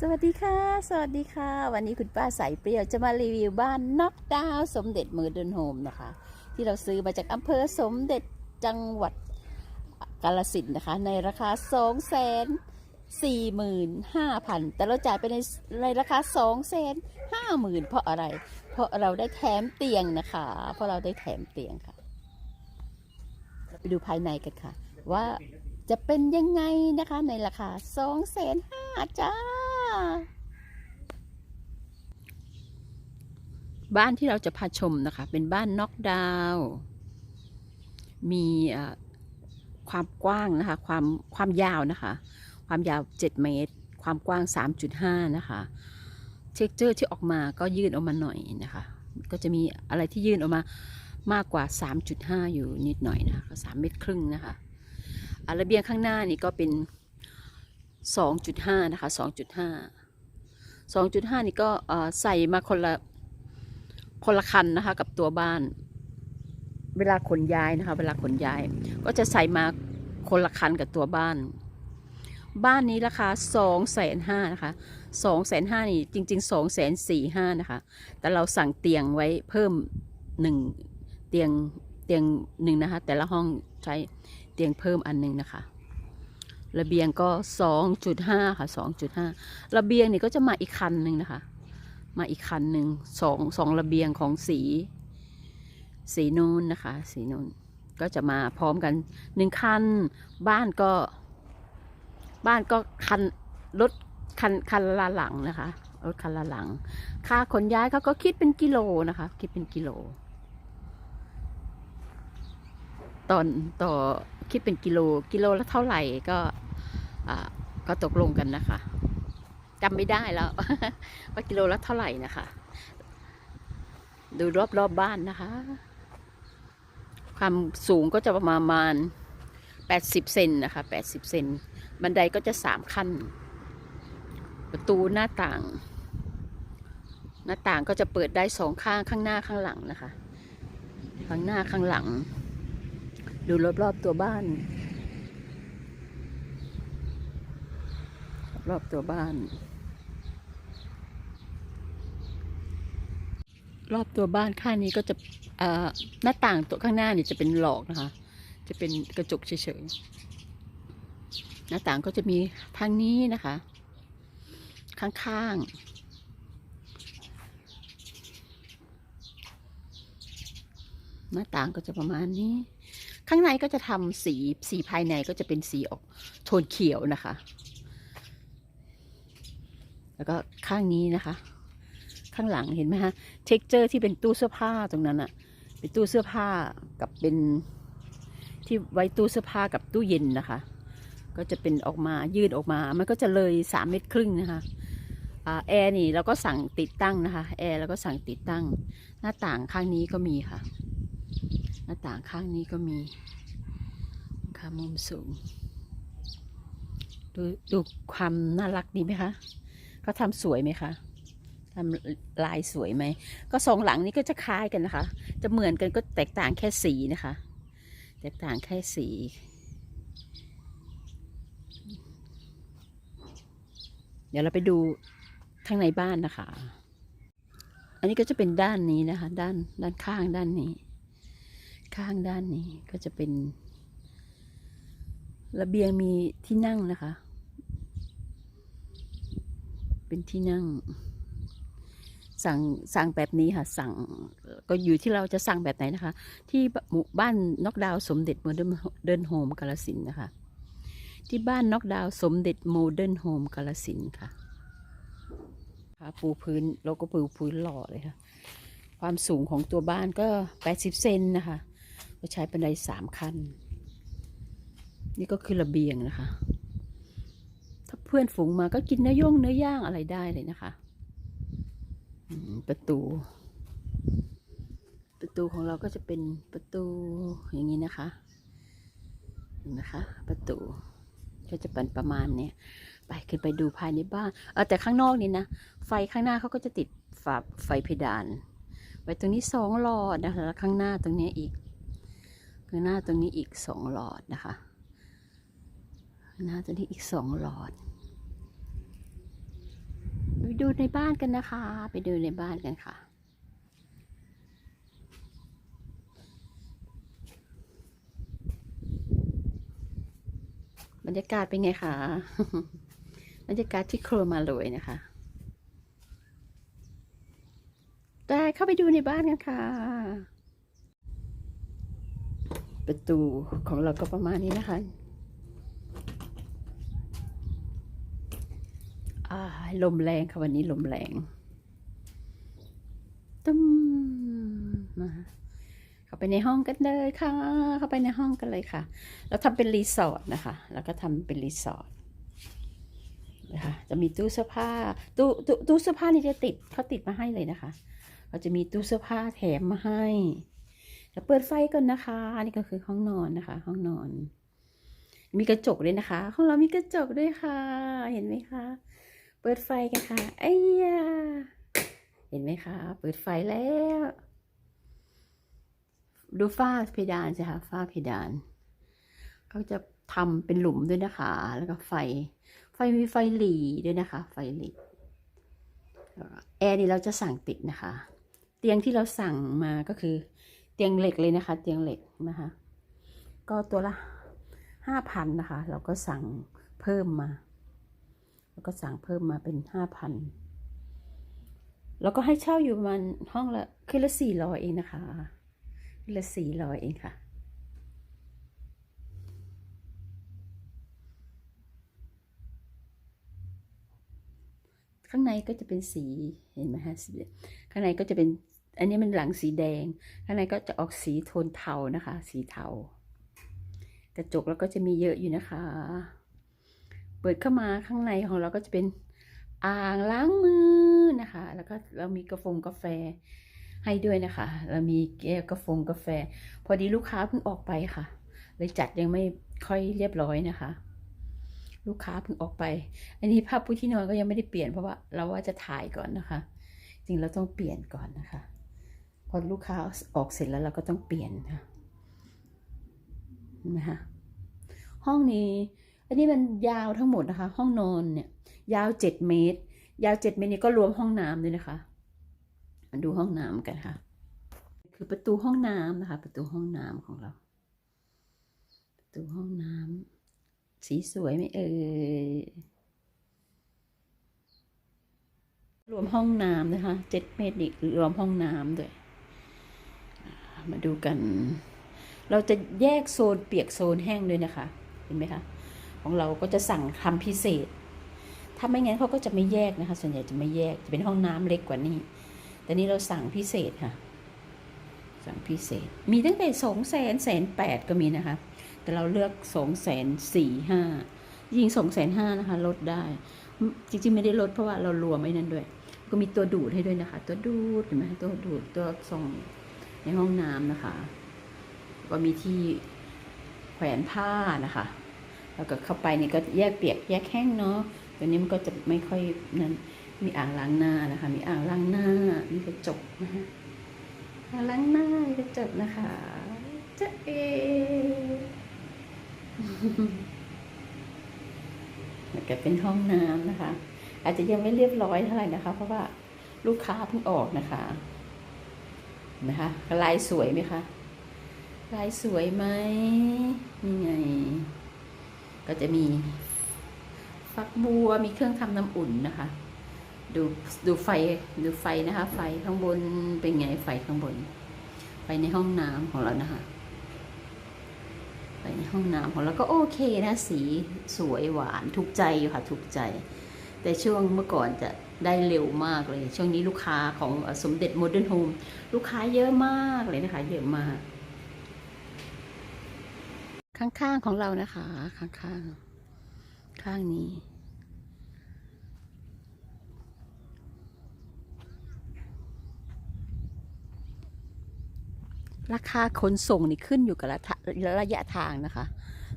สวัสดีค่ะ สวัสดีค่ะ วันนี้คุณป้าสายเปรี้ยวจะมารีวิวบ้านน็อกดาวสมเด็จมือเดนโฮมนะคะ ที่เราซื้อมาจากอำเภอสมเด็จจังหวัดกาลสินนะคะ ในราคา 2 4 5 0 0 0 แต่เราจ่ายไปในในราคา 2 5 0 0 0 0 เพราะอะไร เพราะเราได้แถมเตียงนะคะ เพราะเราได้แถมเตียงค่ะ ไปดูภายในกันค่ะ ว่าจะเป็นยังไงนะคะในราคา 2 5 0 0 0จ้า บ้านที่เราจะพาชมนะคะ เป็นบ้านน็อกดาวมีความกว้างนะคะ ความความยาวนะคะ ความยาว 7 เมตร ความกว้าง 3.5 นะคะเท็กเจอร์ที่ออกมาก็ยื่นออกมาหน่อยนะคะ ก็จะมีอะไรที่ยื่นออกมามากกว่า 3.5 อยู่นิดหน่อยนะคะ3เมตรครึ่งนะคะอาระเบียงข้างหน้านี่ก็เป็น 2.5 นะคะ 2.5 2.5 นี่ก็เอ่อใส่มาคนละ คนละคันนะคะ กับตัวบ้าน เวลาขนย้ายนะคะ เวลาขนย้าย ก็จะใส่มาคนละคันกับตัวบ้าน บ้านนี้ราคา2แสนห้านะคะ2แสนห้านี่จริง ๆ2แสนสี่ห้านะคะ แต่เราสั่งเตียงไว้เพิ่มหนึ่งเตียงเตียงหนึ่งนะคะ แต่ละห้องใช้เตียงเพิ่มอันหนึ่งนะคะ ระเบียงก็ 2.5 ค่ะ 2.5 ระเบียงนี่ก็จะมาอีกคันหนึ่งนะคะ มาอีกคันหนึ่งสองสองระเบียงของสี สีนูนนะคะ สีนูนก็จะมาพร้อมกันหนึ่งคัน บ้านก็ บ้านก็คันรถคันคันละหลังนะคะรถคันละหลัง ค่าขนย้ายเขาก็คิดเป็นกิโลนะคะ คิดเป็นกิโลตอนต่อคิดเป็นกิโลกิโลละเท่าไหร่ก็ ก็ตกลงกันนะคะจำไม่ได้แล้ว ว่ากิโลละเท่าไหร่นะคะ ดูรอบๆบบ้านนะคะ ความสูงก็จะประมาณ80เซนนะคะ80เซนบันไดก็จะสามขั้น ประตูหน้าต่าง หน้าต่างก็จะเปิดได้สองข้างข้างหน้าข้างหลังนะคะ ข้างหน้าข้างหลัง ดูรอบๆตัวบ้าน รอบตัวบ้าน รอบตัวบ้านข้างนี้ก็จะหน้าต่างตัวข้างหน้านี่จะเป็นหลอกนะคะ จะเป็นกระจกเฉยๆหน้าต่างก็จะมีทางนี้นะคะ ข้างๆหน้าต่างก็จะประมาณนี้ ข้างในก็จะทำสี สีภายในก็จะเป็นสีออกโทนเขียวนะคะ แล้วก็ข้างนี้นะคะ ข้างหลังเห็นไหมฮะเท็กเจอร์ที่เป็นตู้เสื้อผ้าตรงนั้นอะเป็นตู้เสื้อผ้ากับเป็นที่ไว้ตู้เสื้อผ้ากับตู้เย็นนะคะ ก็จะเป็นออกมายืดออกมา มันก็จะเลยสามเมตรครึ่งนะคะแอร์นี่เราก็สั่งติดตั้งนะคะ แอร์เราก็สั่งติดตั้ง หน้าต่างข้างนี้ก็มีค่ะ หน้าต่างข้างนี้ก็มีค่ะมุมสูง ดูดูความน่ารักดีไหมคะ เขาทำสวยไหมคะทำลายสวยไหม ก็สองหลังนี้ก็จะคล้ายกันนะคะ จะเหมือนกันก็แตกต่างแค่สีนะคะ แตกต่างแค่สี เดี๋ยวเราไปดูทางในบ้านนะคะ อันนี้ก็จะเป็นด้านนี้นะคะ ด้านด้านข้างด้านนี้ ข้างด้านนี้ก็จะเป็น ระเบียงมีที่นั่งนะคะ เป็นที่นั่ง สั่งสั่งแบบนี้ค่ะ สั่งก็อยู่ที่เราจะสั่งแบบไหนนะคะ ที่หมู่บ้านนกดาวสมเด็จโมเดิร์นเดินโฮมกาลสินนะคะ ที่บ้านนกดาวสมเด็จโมเดิร์นโฮมกาลสินค่ะค่ะปูพื้นเราก็ปูพื้นหล่อเลยค่ะ ความสูงของตัวบ้านก็ 80 เซนนะคะก็ใช้บันไดสามขั้น นี่ก็คือระเบียงนะคะ พื่อนฝูงมาก็กินเนื้อย่างเนื้อย่างอะไรได้เลยนะคะอืมประตู ประตูของเราก็จะเป็นประตูอย่างนี้นะคะเห็นไหมคะ ประตูก็จะเป็นประมาณเนี้ยไปขึ้นไปดูภายในบ้านเออแต่ข้างนอกนี่นะไฟข้างหน้าเขาก็จะติดฝาไฟเพดานไว้ตรงนี้สองหลอดนะคะแล้วข้างหน้าตรงนี้อีกข้างหน้าตรงนี้อีกสองหลอดนะคะข้างหน้าตรงนี้อีกสองหลอด ดูในบ้านกันนะคะ ไปดูในบ้านกันค่ะ บรรยากาศเป็นไงคะ บรรยากาศที่ครัวมาเลยนะคะได้เข้าไปดูในบ้านกันค่ะ ประตูของเราก็ประมาณนี้นะคะ อ่า ลมแรงค่ะวันนี้ลมแรงตุ้มมาเข้าไปในห้องกันเลยค่ะ เข้าไปในห้องกันเลยค่ะ เราทำเป็นรีสอร์ทนะคะ แล้วก็ทำเป็นรีสอร์ทนะคะจะมีตู้เสื้อผ้าตู้ตู้ตู้เสื้อผ้านี่จะติดเขาติดมาให้เลยนะคะเราจะมีตู้เสื้อผ้าแถมมาให้จะเปิดไฟก่อนนะคะนี่ก็คือห้องนอนนะคะ ห้องนอน มีกระจกด้วยนะคะ ของเรามีกระจกด้วยค่ะ เห็นไหมคะ เปิดไฟกันค่ะไอ้ยาเห็นไหมคะ เปิดไฟแล้ว ดูฝ้าเพดานสิคะฝ้าเพดานเขาจะทำเป็นหลุมด้วยนะคะ แล้วก็ไฟ ไฟมีไฟหลีด้วยนะคะ ไฟหลีแอร์นี่เราจะสั่งติดนะคะ เตียงที่เราสั่งมาก็คือ เตียงเหล็กเลยนะคะ เตียงเหล็กนะคะ ก็ตัวละห้าพันนะคะ เราก็สั่งเพิ่มมา แล้วก็สั่งเพิ่มมาเป็นห้าพันแล้วก็ให้เช่าอยู่ประมาณห้องละคืนละสี่ร้อยเองนะคะคืนละสี่ร้อยเองค่ะ ข้างในก็จะเป็นสีเห็นไหมฮะสีข้างในก็จะเป็น อันนี้มันหลังสีแดง ข้างในก็จะออกสีโทนเทานะคะ สีเทา กระจกแล้วก็จะมีเยอะอยู่นะคะ เปิดเข้ามาข้างในของเราก็จะเป็นอ่างล้างมือนะคะ แล้วก็เรามีกาแฟงกาแฟให้ด้วยนะคะ เรามีแก้วกาแฟกาแฟ พอดีลูกค้าเพิ่งออกไปค่ะ เลยจัดยังไม่ค่อยเรียบร้อยนะคะ ลูกค้าเพิ่งออกไป อันนี้ผ้าปูที่นอนก็ยังไม่ได้เปลี่ยนเพราะว่าเราว่าจะถ่ายก่อนนะคะ จริงเราต้องเปลี่ยนก่อนนะคะ พอลูกค้าออกเสร็จแล้วเราก็ต้องเปลี่ยนค่ะนะคะห้องนี้ อันนี้มันยาวทั้งหมดนะคะ ห้องนอนเนี่ย ยาวเจ็ดเมตร ยาวเจ็ดเมตรนี่ก็รวมห้องน้ำด้วยนะคะมาดูห้องน้ำกันค่ะ คือประตูห้องน้ำนะคะ ประตูห้องน้ำของเรา ประตูห้องน้ำสีสวยไหมเอ่ยรวมห้องน้ำนะคะเจ็ดเมตรนี่รวมห้องน้ำด้วย มาดูกัน เราจะแยกโซนเปียกโซนแห้งด้วยนะคะ เห็นไหมคะ ของเราก็จะสั่งทำพิเศษ ถ้าไม่งั้นเขาก็จะไม่แยกนะคะ ส่วนใหญ่จะไม่แยก จะเป็นห้องน้ำเล็กกว่านี้ แต่นี้เราสั่งพิเศษค่ะ สั่งพิเศษ มีตั้งแต่สองแสนแสนแปดก็มีนะคะ แต่เราเลือกสองแสนสี่ห้ายิงสองแสนห้านะคะ ลดได้ จริงๆไม่ได้ลดเพราะว่าเรารวมไอ้นั้นด้วย ก็มีตัวดูดให้ด้วยนะคะ ตัวดูดเห็นไหมตัวดูดตัวส่งในห้องน้ำนะคะ ก็มีที่แขวนผ้านะคะ แล้วก็เข้าไปนี่ก็แยกเปียกแยกแห้งเนาะตัวนี้มันก็จะไม่ค่อยนั้นมีอ่างล้างหน้านะคะ มีอ่างล้างหน้ามีกระจกนะคะอ่างล้างหน้ามีกระจกนะคะจะเอแล้วก็เป็นห้องน้ำนะคะ อาจจะยังไม่เรียบร้อยเท่าไหร่นะคะ เพราะว่าลูกค้าเพิ่งออกนะคะนะคะลายสวยไหมคะลายสวยไหมนี่ไง ก็จะมีฟักบัวมีเครื่องทำน้ำอุ่นนะคะ ดูดูไฟดูไฟนะคะ ไฟข้างบนเป็นไงไฟข้างบน ไฟในห้องน้ำของเรานะคะไปในห้องน้ำของเราก็โอเคนะสีสวยหวานถูกใจอยู่ค่ะถูกใจ แต่ช่วงเมื่อก่อนจะได้เร็วมากเลย ช่วงนี้ลูกค้าของสมเด็จโมเดิร์นโฮมลูกค้าเยอะมากเลยนะคะ เยอะมาก ข้างๆของเรานะคะ ข้างๆ ข้างนี้ ราคาขนส่งนี่ขึ้นอยู่กับระระยะทางนะคะ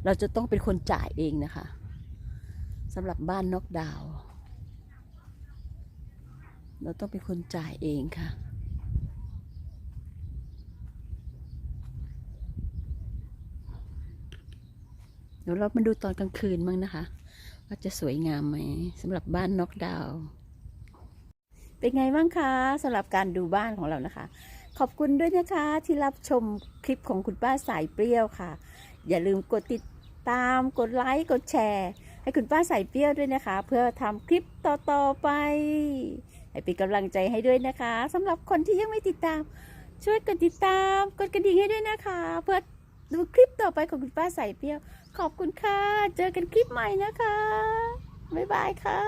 เราจะต้องเป็นคนจ่ายเองนะคะสำหรับบ้านนอกดาว เราต้องเป็นคนจ่ายเองค่ะ ดี๋ยวเรามาดูตอนกลางคืนบ้างนะคะ ว่าจะสวยงามไหมสำหรับบ้านนอกดาว เป็นไงบ้างคะสำหรับการดูบ้านของเรานะคะ ขอบคุณด้วยนะคะที่รับชมคลิปของคุณป้าสายเปรี้ยวค่ะ อย่าลืมกดติดตามกดไลค์กดแชร์ ให้คุณป้าสายเปรี้ยวด้วยนะคะ เพื่อทำคลิปต่อๆไปให้เป็นกำลังใจให้ด้วยนะคะสำหรับคนที่ยังไม่ติดตาม ช่วยกดติดตาม กดกระดิ่งให้ด้วยนะคะ เพื่อดูคลิปต่อไปของคุณป้าสายเปรี้ยว ขอบคุณค่ะ เจอกันคลิปใหม่นะคะ บ๊ายบายค่ะ